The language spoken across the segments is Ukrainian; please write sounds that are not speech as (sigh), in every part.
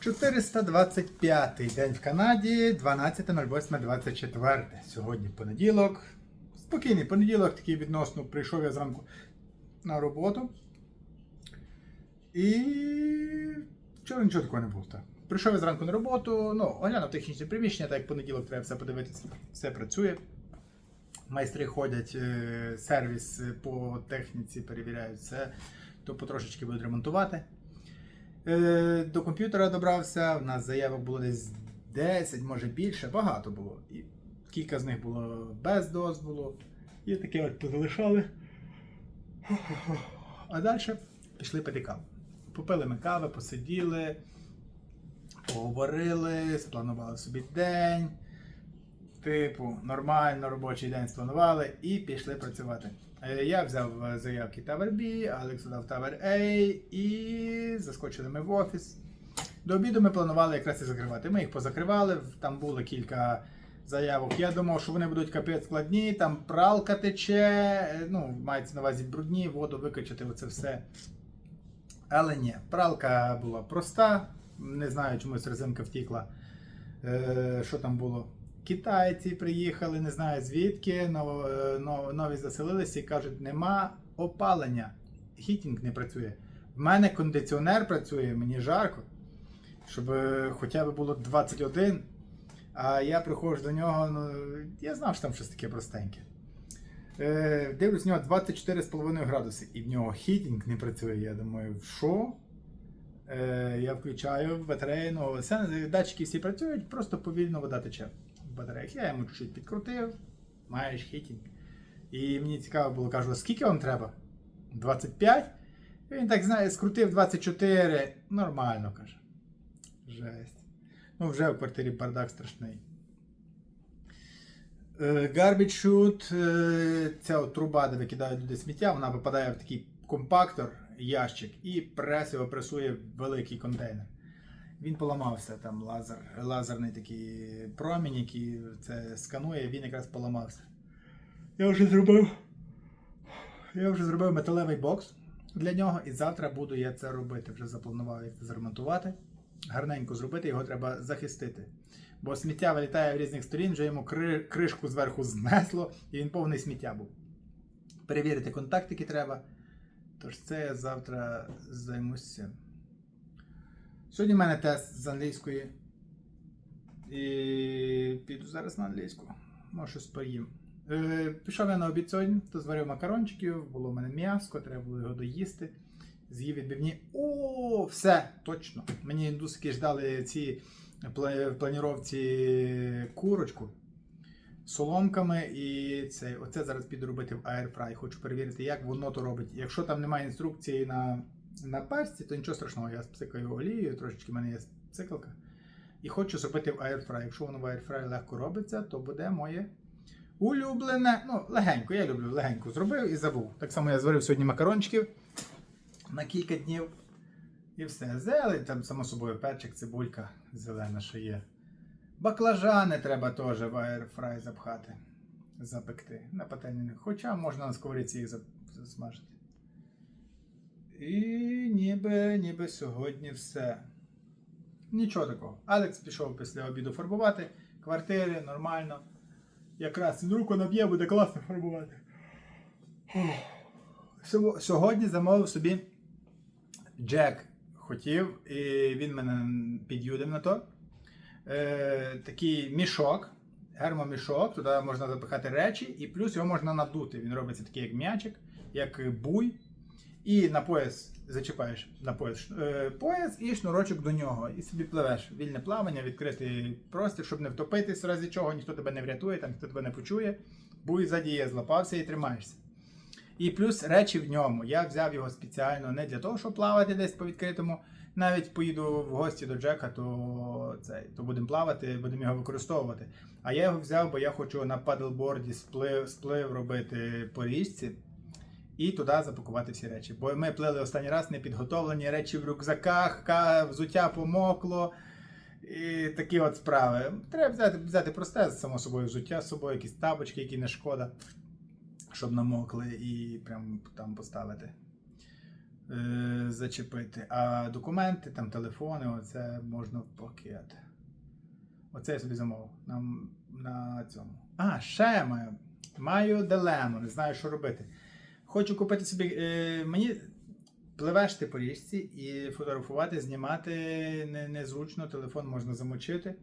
425 день в Канаді, 12.08.24. Сьогодні понеділок. Спокійний понеділок, такий відносно. Прийшов я зранку на роботу. І вчора нічого такого не було. Так. Прийшов я зранку на роботу, ну, оглянув технічне приміщення, так як понеділок треба все подивитися. Все працює. Майстри ходять, е, сервіс е, по техніці перевіряють все, то потрошечки будуть ремонтувати. Е, До комп'ютера добрався, в нас заявок було десь 10, може більше, багато було. І кілька з них було без дозволу. І таке от позалишали. А далі пішли пити каву. Попили ми кави, посиділи, поговорили, спланували собі день. Типу, нормально робочий день спланували і пішли працювати. Е, Я взяв е, заявки Tower B, Алекс дав Tower A і заскочили ми в офіс. До обіду ми планували якраз і закривати. Ми їх позакривали, там було кілька заявок. Я думав, що вони будуть капець складні, там пралка тече, е, ну, мається на увазі брудні, воду викачати, оце все. Але ні, пралка була проста. Не знаю, чомусь резинка втікла. Е, що там було? Китайці приїхали, не знаю звідки, е, но- нові заселилися і кажуть, нема опалення. Хітінг не працює. В мене кондиціонер працює, мені жарко, щоб е, хоча б було 21. А я приходжу до нього, ну, я знав, що там щось таке простеньке. Е, дивлюсь, у нього 24,5 градуси, і в нього хітінг не працює. Я думаю, що? Е, я включаю батарею, ну, все, датчики всі працюють, просто повільно вода тече в батареях. Я йому чуть підкрутив, маєш хітінг. І мені цікаво було, кажу, скільки вам треба? 25? Він так знає, скрутив 24, нормально каже. Жесть. Ну, вже в квартирі бардак страшний. Е, Garbage chute, е, ця труба, де викидають люди сміття, вона випадає в такий компактор, ящик, і прес його пресує в великий контейнер. Він поламався, там лазер, лазерний такий промінь, який це сканує, він якраз поламався. Я вже зробив. Я вже зробив металевий бокс для нього, і завтра буду я це робити. Вже запланував як це зремонтувати. Гарненько зробити, його треба захистити. Бо сміття вилітає в різних сторін, вже йому кри- кришку зверху знесло, і він повний сміття був. Перевірити контактики треба. Тож це я завтра займуся. Сьогодні в мене тест з англійської. І піду зараз на англійську. Може щось поїм. Е, пішов я на обід сьогодні, то зварив макарончиків, було в мене м'яско, треба було його доїсти. З'їв відбивні. О, все, точно. Мені індусики ж дали ці в планіровці курочку соломками. І це, оце зараз піду робити в Airfry. Хочу перевірити, як воно то робить. Якщо там немає інструкції на, на персі, то нічого страшного, я спсикаю олією, трошечки в мене є циклка. І хочу зробити в Airfry. Якщо воно в Airfry легко робиться, то буде моє улюблене. Ну, легенько, я люблю легенько зробив і забув. Так само я зварив сьогодні макарончиків на кілька днів. І все. Зелень, там, само собою, перчик, цибулька зелена, що є. Баклажани треба теж в аерфрай запхати, запекти на пательні. Хоча можна на сковорідці їх засмажити. І ніби, ніби сьогодні все. Нічого такого. Алекс пішов після обіду фарбувати квартири, нормально. Якраз він руку наб'є, буде класно фарбувати. Сьогодні замовив собі Джек хотів, і він мене під'юдив на то. Е, такий мішок, гермомішок, туди можна запихати речі, і плюс його можна надути. Він робиться такий, як м'ячик, як буй. І на пояс зачіпаєш на пояс, е, пояс і шнурочок до нього. І собі пливеш. Вільне плавання, відкритий простір, щоб не втопитись, в разі чого, ніхто тебе не врятує, там ніхто тебе не почує. Буй ззаді є, злапався і тримаєшся. І плюс речі в ньому. Я взяв його спеціально не для того, щоб плавати десь по відкритому. Навіть поїду в гості до Джека, то, то будемо плавати, будемо його використовувати. А я його взяв, бо я хочу на падлборді сплив, сплив робити по річці і туди запакувати всі речі. Бо ми плили останній раз непідготовлені речі в рюкзаках, взуття помокло. І такі от справи. Треба взяти, взяти просте, само собою, взуття з собою, якісь тапочки, які не шкода, щоб намокли, і прям там поставити. е, зачепити. А документи, там телефони, оце можна в пакет. Оце я собі замовив на, на цьому. А, ще маю. Маю дилему, не знаю, що робити. Хочу купити собі. Е, мені пливеш ти по річці і фотографувати, знімати не, незручно, телефон можна замочити.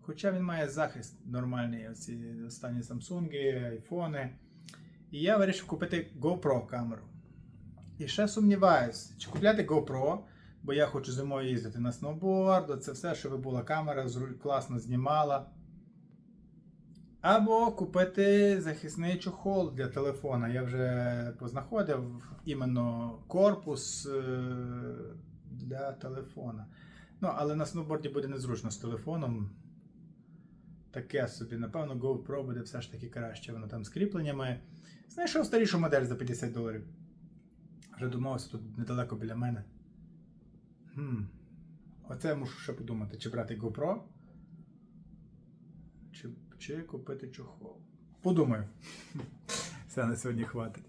Хоча він має захист нормальний, оці останні Samsung, айфони. І я вирішив купити GoPro камеру. І ще сумніваюсь, чи купляти GoPro, бо я хочу зимою їздити на сноуборд, це все, щоб була камера, класно знімала. Або купити захисний чохол для телефона. Я вже познаходив іменно корпус е, для телефона. Ну, але на сноуборді буде незручно з телефоном. Таке собі, напевно, GoPro буде все ж таки краще. Воно там з кріпленнями. Знайшов старішу модель за 50 доларів. Вже домовився тут недалеко біля мене. Хм. Оце мушу ще подумати, чи брати GoPro, чи купити чохол. Подумаю. (laughs) Все на сьогодні хватить.